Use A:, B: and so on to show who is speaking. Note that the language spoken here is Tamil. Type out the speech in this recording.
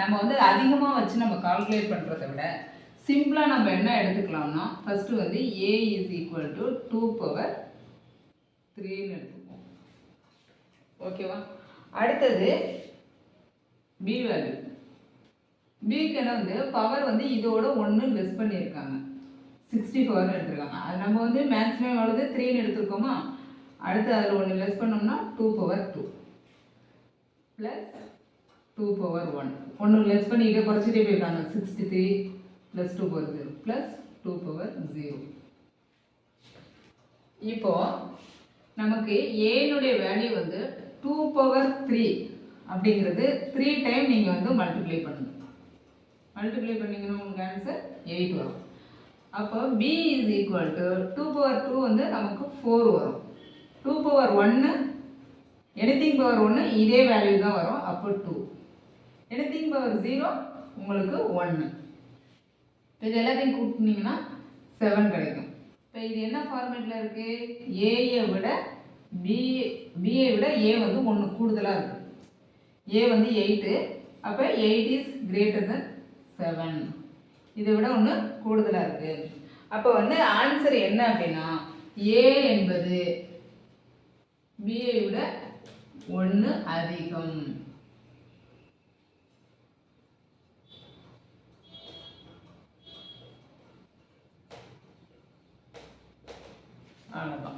A: நம்ம வந்து அதிகமாக வச்சு நம்ம கால்குலேட் பண்ணுறத விட சிம்பிளாக நம்ம என்ன எடுத்துக்கலாம்னா ஃபஸ்ட்டு வந்து A is equal to two power த்ரீன்னு எடுத்துக்குவோம். ஓகேவா அடுத்தது பி வேல்யூ பிக்கு என்ன வந்து பவர் வந்து இதோட ஒன்று லெஸ் பண்ணியிருக்காங்க. சிக்ஸ்டி ஃபோர்னு எடுத்திருக்காங்க. அது நம்ம வந்து மேக்ஸிமம் எவ்வளவு? த்ரீன்னு எடுத்திருக்கோமா? அடுத்து அதில் ஒன்று லெஸ் பண்ணோம்னா two power two plus two power one ஒன்று லெஸ் பண்ணிக்கிட்டே குறைச்சிட்டே போயிருக்காங்க sixty three plus two power zero plus two power zero இப்போ நமக்கு ஏனுடைய வேல்யூ வந்து டூ பவர் த்ரீ அப்படிங்கிறது த்ரீ டைம் நீங்கள் வந்து மல்டிப்ளை பண்ணணும் மல்டிப்ளை பண்ணிங்கன்னா உங்களுக்கு ஆன்சர் எயிட் வரும். அப்போ B is equal to two power two வந்து நமக்கு ஃபோர் வரும். டூ பவர் ஒன்று எனிதிங் பவர் ஒன்று இதே வேல்யூ தான் வரும். அப்போ டூ எனிதிங் பவர் ஜீரோ உங்களுக்கு ஒன்று இப்போ இது எல்லாத்தையும் கூட்டினீங்கன்னா செவன் கிடைக்கும். இப்போ இது என்ன ஃபார்மேட்டில் இருக்குது ஏயை விட பி பிஏ விட ஏ வந்து ஒன்று கூடுதலாக இருக்குது ஏ வந்து எயிட்டு அப்போ eight is greater than seven இதை விட ஒன்று கூடுதலாக இருக்குது அப்போ வந்து ஆன்சர் என்ன அப்படின்னா ஏ என்பது பிஏ விட ஒன்று அதிகம். 看了吧？